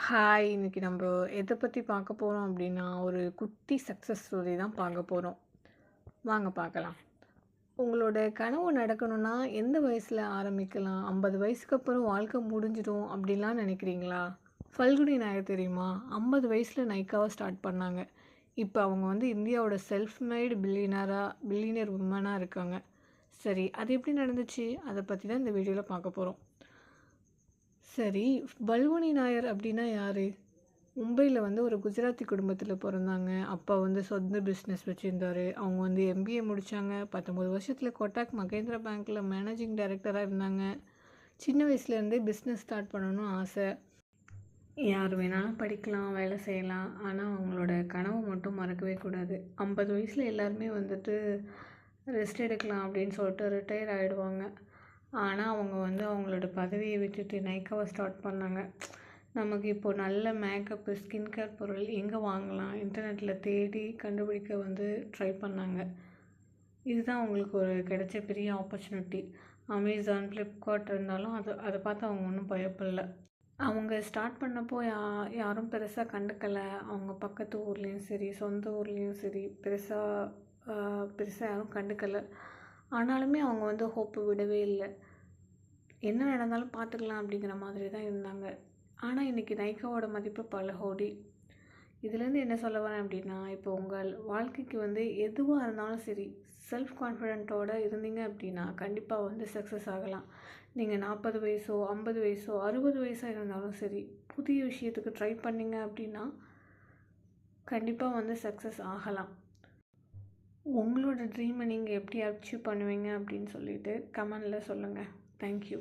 Hi! இன்றைக்கி நம்ம எதை பற்றி பார்க்க போகிறோம் அப்படின்னா ஒரு குட்டி சக்ஸஸ் ஸ்டோரி தான் பார்க்க போகிறோம் வாங்க பார்க்கலாம். உங்களோட கனவு நடக்கணும்னா, எந்த வயசில் ஆரம்பிக்கலாம்? 50 வயசுக்கு அப்புறம் வாழ்க்கை முடிஞ்சிடும் அப்படிலாம் நினைக்கிறீங்களா ஃபல்குனி நாயர் தெரியுமா? ஐம்பது வயசில் நைக்காவை ஸ்டார்ட் பண்ணாங்க. இப்போ அவங்க வந்து இந்தியாவோட செல்ஃப் மேய்டு பில்லியனராக பில்லியனர் உமனாக இருக்காங்க. சரி, அது எப்படி நடந்துச்சு? அதை பற்றி தான் இந்த வீடியோவில் பார்க்க போகிறோம் சரி, பல்வனி நாயர் அப்படின்னா யார் மும்பையில் வந்து ஒரு குஜராத்தி குடும்பத்தில் பிறந்தாங்க அப்பா வந்து சொந்த பிஸ்னஸ் வச்சுருந்தார் அவங்க வந்து எம்பிஏ முடித்தாங்க பத்தொம்பது வருஷத்தில் கொட்டாக் மகேந்திரா பேங்க்கில் மேனேஜிங் டைரக்டராக இருந்தாங்க. சின்ன வயசுலேருந்தே பிஸ்னஸ் ஸ்டார்ட் பண்ணணும்னு ஆசை. யார் வேணாலும் படிக்கலாம், வேலை செய்யலாம். ஆனால் அவங்களோட கனவு மட்டும் மறக்கவே கூடாது. ஐம்பது வயசில் எல்லாருமே வந்துட்டு ரெஸ்ட் எடுக்கலாம் அப்படின்னு சொல்லிட்டு ரிட்டையர் ஆகிடுவாங்க ஆனால் அவங்க வந்து அவங்களோட பதவியை விட்டுட்டு நைக்காவை ஸ்டார்ட் பண்ணாங்க. நமக்கு இப்போது நல்ல மேக்கப்பு, ஸ்கின் கேர் பொருள் எங்கே வாங்கலாம்? இன்டர்நெட்டில் தேடி கண்டுபிடிக்க வந்து ட்ரை பண்ணாங்க. இதுதான் அவங்களுக்கு ஒரு கிடைச்ச பெரிய ஆப்பர்ச்சுனிட்டி. அமேசான் ஃப்ளிப்கார்ட் இருந்தாலும் அது அதை பார்த்து அவங்க ஒன்றும் பயப்படல. அவங்க ஸ்டார்ட் பண்ணப்போ யா யாரும் பெருசாக கண்டுக்கலை அவங்க பக்கத்து ஊர்லேயும் சரி, சொந்த ஊர்லேயும் சரி பெருசாக பெருசாக யாரும் கண்டுக்கலை ஆனாலுமே அவங்க வந்து ஹோப்பை விடவே இல்லை என்ன நடந்தாலும் பார்த்துக்கலாம் அப்படிங்கிற மாதிரி தான் இருந்தாங்க. ஆனால் இன்றைக்கி நைக்காவோட மதிப்பு பல கோடி. இதுலேருந்து என்ன சொல்ல வரேன் அப்படின்னா இப்போ உங்கள் வாழ்க்கைக்கு வந்து எதுவாக இருந்தாலும் சரி, செல்ஃப் கான்ஃபிடென்ட்டோடு இருந்தீங்க அப்படின்னா கண்டிப்பாக வந்து சக்ஸஸ் ஆகலாம். நீங்கள் நாற்பது வயசோ, 50 வயசோ, அறுபது வயசாக இருந்தாலும் சரி, புதிய விஷயத்துக்கு ட்ரை பண்ணீங்க அப்படின்னா கண்டிப்பாக வந்து சக்ஸஸ் ஆகலாம். உங்களோட ட்ரீமை நீங்கள் எப்படி அச்சீவ் பண்ணுவீங்க அப்படின்னு சொல்லிட்டு கமெண்டில் சொல்லுங்கள் தேங்க் யூ.